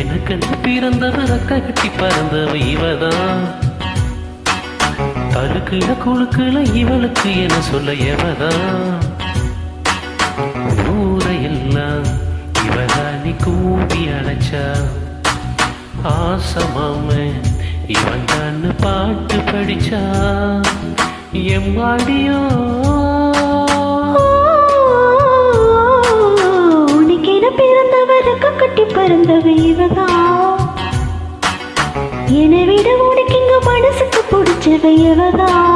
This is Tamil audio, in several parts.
எனக்கென்று பிறந்தவர் அக்கா கட்டி பறந்தவ இவதான். தழுக்குல குழுக்குல இவளுக்கு என சொல்ல எவதான். ஊரையெல்லாம் இவதானி கூட்டி அழைச்சா ஆசமாம இவன் தான் பாட்டு படிச்சா. எம்மாடியோ என்னை விட உனக்கு இங்க மனசுக்கு பிடிச்சவையவதான்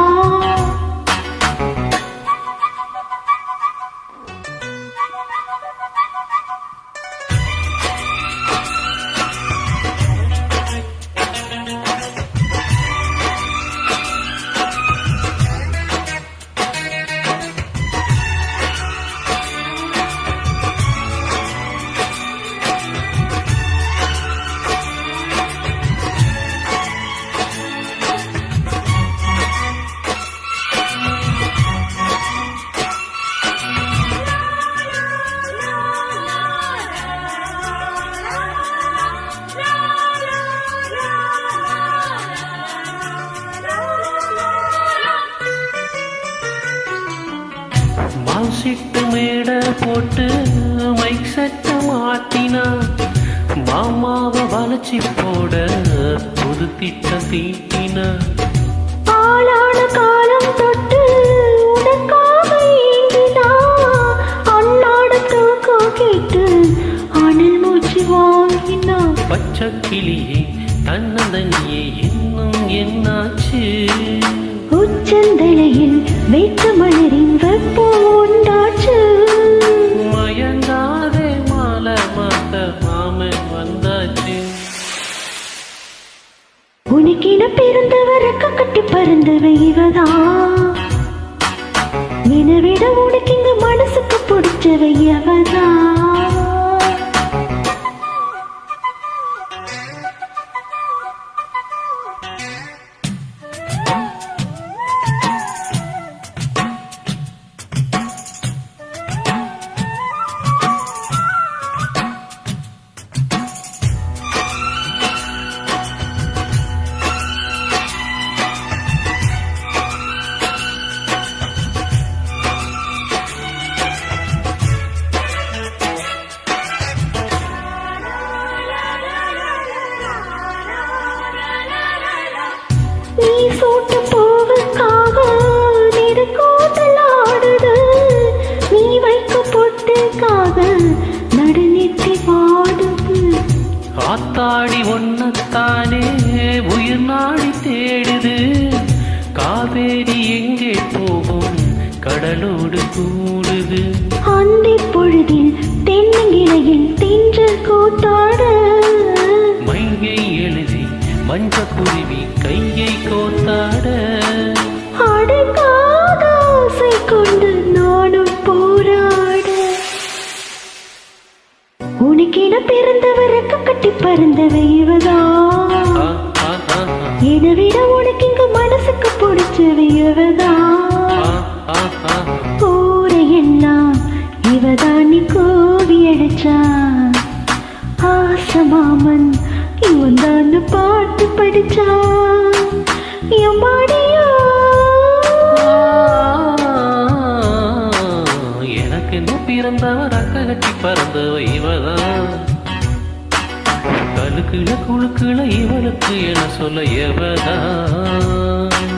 மாசிட்டு மேட போட்டு மைக் செட்ட மாட்டினா மாமாவை வளைச்சி போட புது திட்டம் தீட்டினா. ஆளான காலம் தொட்டு கேட்டு அணில் மூச்சு வாங்கினா. பச்சை கிளியே தன்னந்தனியே இன்னும் என்னாச்சு? உச்சந்தலையில் மலரின் வெப்போ கட்டி பறந்தவ நினைவிட உனக்கு இங்கு மனசுக்கு பிடிச்சவை எவதான் நீ சூட்ட போவதுக்காக நெருக்கோட்டல் ஆடுது நீ வைக்க பொட்டுக்காக நடுநெத்தி வாடுது ஆத்தாடி ஒன்னத்தானே உயிர் நாடி தேடுது. காவேரி எங்கே போகும் கடலோடு கூடுது. அந்தி பொழுதில் தென்னங்கிளையில் தின்றல் கூத்தாட மையை எழுதி மஞ்ச அடங்காத ஆசை கொண்டு நானும் போராட. உனக்கென பிறந்தவருக்கு கட்டி பறந்தவ இவதான். என்னை விட உனக்கு இங்க மனசுக்கு பிடிச்சவ இவதான். ஆ, ஆ, ஆ, ஆ. கோவி அடிச்சா ஆசமாமன் இவன் தான் பாட்டு படிச்சா கட்டி பறந்தவ இவதான் கழுக்குல குழுக்குல இவளுக்கு என சொல்ல எவதான்